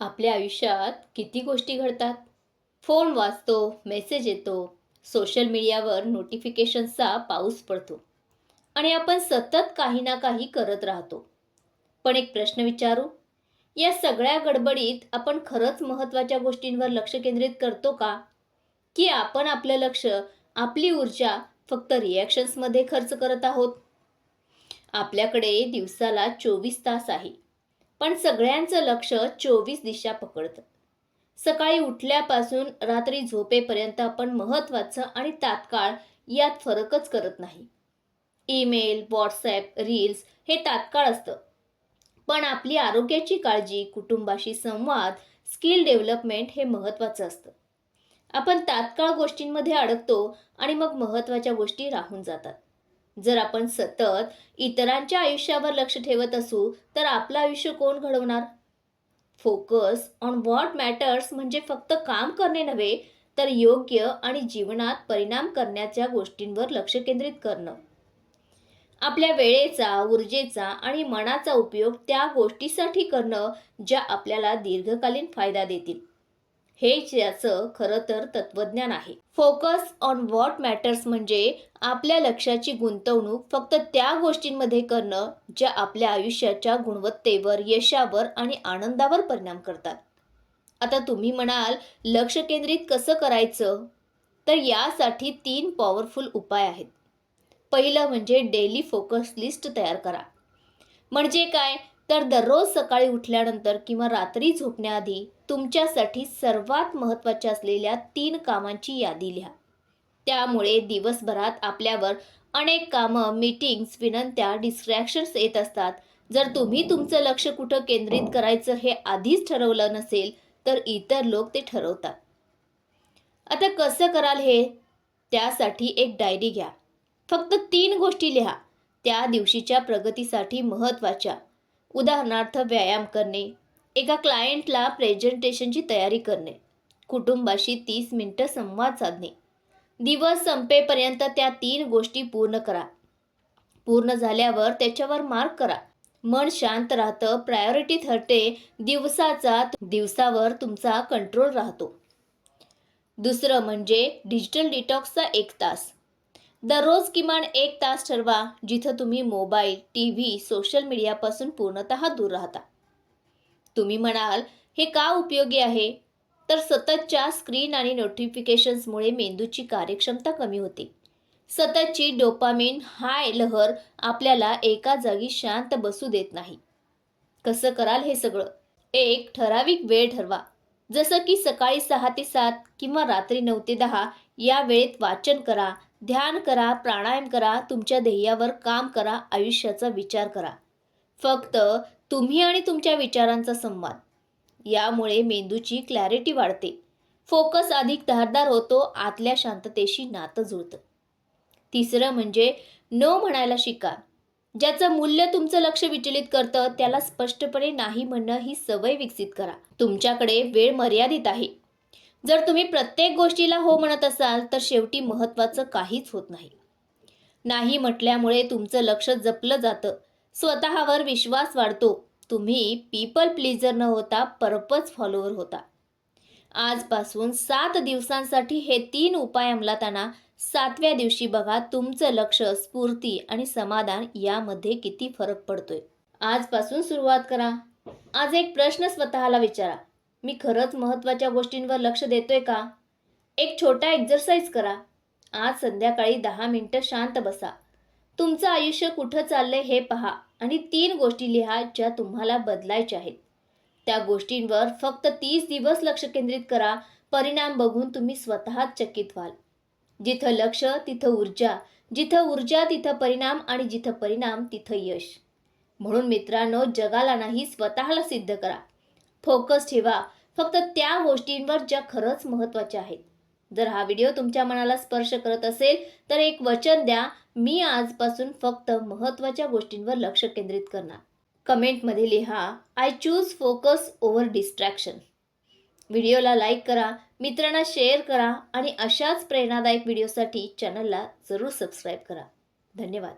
आपल्या आयुष्यात किती गोष्टी घडतात? फोन वाचतो मेसेज येतो सोशल मीडियावर नोटिफिकेशनचा पाऊस पडतो आणि आपण सतत काही ना काही करत राहतो. पण एक प्रश्न विचारू या सगळ्या गडबडीत आपण खरंच महत्त्वाच्या गोष्टींवर लक्ष केंद्रित करतो का? की आपण आपलं लक्ष आपली ऊर्जा फक्त रिॲक्शन्समध्ये खर्च करत आहोत? आपल्याकडे दिवसाला चोवीस तास आहे. पण सगळ्यांचं लक्ष चोवीस दिशा पकडतं. सकाळी उठल्यापासून रात्री झोपेपर्यंत आपण महत्त्वाचं आणि तात्काळ यात फरकच करत नाही. ईमेल व्हॉट्सॲप रील्स हे तात्काळ असतं. पण आपली आरोग्याची काळजी कुटुंबाशी संवाद स्किल डेव्हलपमेंट हे महत्त्वाचं असतं. आपण तात्काळ गोष्टींमध्ये अडकतो आणि मग महत्त्वाच्या गोष्टी राहून जातात. जर आपण सतत इतरांच्या आयुष्यावर लक्ष ठेवत असू तर आपलं आयुष्य कोण घडवणार? फोकस ऑन व्हॉट मॅटर्स म्हणजे फक्त काम करणे नव्हे तर योग्य आणि जीवनात परिणाम करण्याच्या गोष्टींवर लक्ष केंद्रित करणं. आपल्या वेळेचा ऊर्जेचा आणि मनाचा उपयोग त्या गोष्टीसाठी करणं ज्या आपल्याला दीर्घकालीन फायदा देतील. हेच याचं खरं तर तत्वज्ञान आहे. फोकस ऑन व्हॉट मॅटर्स म्हणजे आपल्या लक्षाची गुंतवणूक फक्त त्या गोष्टींमध्ये करणं ज्या आपल्या आयुष्याच्या गुणवत्तेवर यशावर आणि आनंदावर परिणाम करतात. आता तुम्ही म्हणाल लक्ष केंद्रित कसं करायचं? तर यासाठी तीन पॉवरफुल उपाय आहेत. पहिलं म्हणजे डेली फोकस लिस्ट तयार करा. म्हणजे काय? तर दररोज सकाळी उठल्यानंतर किंवा रात्री झोपण्याआधी तुमच्यासाठी सर्वात महत्त्वाच्या असलेल्या तीन कामांची यादी लिहा. त्यामुळे दिवसभरात आपल्यावर अनेक कामं मीटिंग्स विनंत्या डिस्ट्रॅक्शन्स येत असतात. जर तुम्ही तुमचं लक्ष कुठं केंद्रित करायचं हे आधीच ठरवलं नसेल तर इतर लोक ते ठरवतात. आता कसं कराल हे? त्यासाठी एक डायरी घ्या. फक्त तीन गोष्टी लिहा. त्या दिवशीच्या प्रगतीसाठी महत्त्वाच्या. उदाहरणार्थ व्यायाम करणे एका क्लायंटला प्रेझेंटेशनची तयारी करणे. कुटुंबाशी तीस मिनटं संवाद साधणे. दिवस संपेपर्यंत त्या तीन गोष्टी पूर्ण करा. पूर्ण झाल्यावर त्याच्यावर मार्क करा. मन शांत राहतं प्रायोरिटी ठरते दिवसाचा दिवसावर तुमचा कंट्रोल राहतो. दुसरं म्हणजे डिजिटल डिटॉक्सचा एक तास. दररोज किमान एक तास ठरवा जिथं तुम्ही मोबाईल टी व्ही सोशल मीडियापासून पूर्णतः दूर राहता. तुम्ही म्हणाल हे का उपयोगी आहे? तर सततच्या स्क्रीन आणि नोटिफिकेशन्समुळे मेंदूची कार्यक्षमता कमी होते. सततची डोपामिन हाय लहर आपल्याला एका जागी शांत बसू देत नाही. कसं कराल हे सगळं? एक ठराविक वेळ ठरवा. जसं की सकाळी सहा ते सात किंवा रात्री नऊ ते दहा या वेळेत वाचन करा ध्यान करा प्राणायाम करा तुमच्या ध्येयावर काम करा आयुष्याचा विचार करा. फक्त तुम्ही आणि तुमच्या विचारांचा संवाद. यामुळे मेंदूची क्लॅरिटी वाढते. फोकस अधिक धारदार होतो आतल्या शांततेशी नातं जुळतं. तिसरं म्हणजे नो म्हणायला शिका. ज्याचं मूल्य तुमचं लक्ष विचलित करतं त्याला स्पष्टपणे नाही म्हणणं ही सवय विकसित करा. तुमच्याकडे वेळ मर्यादित आहे. जर तुम्ही प्रत्येक गोष्टीला हो म्हणत असाल तर शेवटी महत्त्वाचं काहीच होत नाही. नाही म्हटल्यामुळे तुमचं लक्ष जपलं जातं. स्वतःवर विश्वास वाढतो. तुम्ही पीपल प्लीजर न होता पर्पज फॉलोअर होता. आजपासून सात दिवसांसाठी हे तीन उपाय अंमलात आणा सातव्या दिवशी बघा तुमचं लक्ष स्फूर्ती आणि समाधान यामध्ये किती फरक पडतोय. आजपासून सुरुवात करा. आज एक प्रश्न स्वतःला विचारा. मी खरंच महत्त्वाच्या गोष्टींवर लक्ष देतोय का? एक छोटा एक्झरसाईज करा. आज संध्याकाळी दहा मिनटं शांत बसा. तुमचं आयुष्य कुठं चाललंय हे पहा आणि तीन गोष्टी लिहा ज्या तुम्हाला बदलायच्या आहेत. त्या गोष्टींवर फक्त तीस दिवस लक्ष केंद्रित करा. परिणाम बघून तुम्ही स्वतःच चकित व्हाल. जिथं लक्ष तिथं ऊर्जा. जिथं ऊर्जा तिथं परिणाम आणि जिथं परिणाम तिथं यश. म्हणून मित्रांनो जगाला नाही स्वतःला सिद्ध करा. फोकस ठेवा. फक्त त्या गोष्टींवर ज्या खरंच महत्त्वाच्या आहेत. जर हा व्हिडिओ तुमच्या मनाला स्पर्श करत असेल तर एक वचन द्या. मी आजपासून फक्त महत्त्वाच्या गोष्टींवर लक्ष केंद्रित करणार. कमेंटमध्ये लिहा I choose focus over distraction व्हिडिओला लाईक करा मित्रांना शेअर करा आणि अशाच प्रेरणादायक व्हिडिओसाठी चॅनलला जरूर सबस्क्राईब करा. धन्यवाद.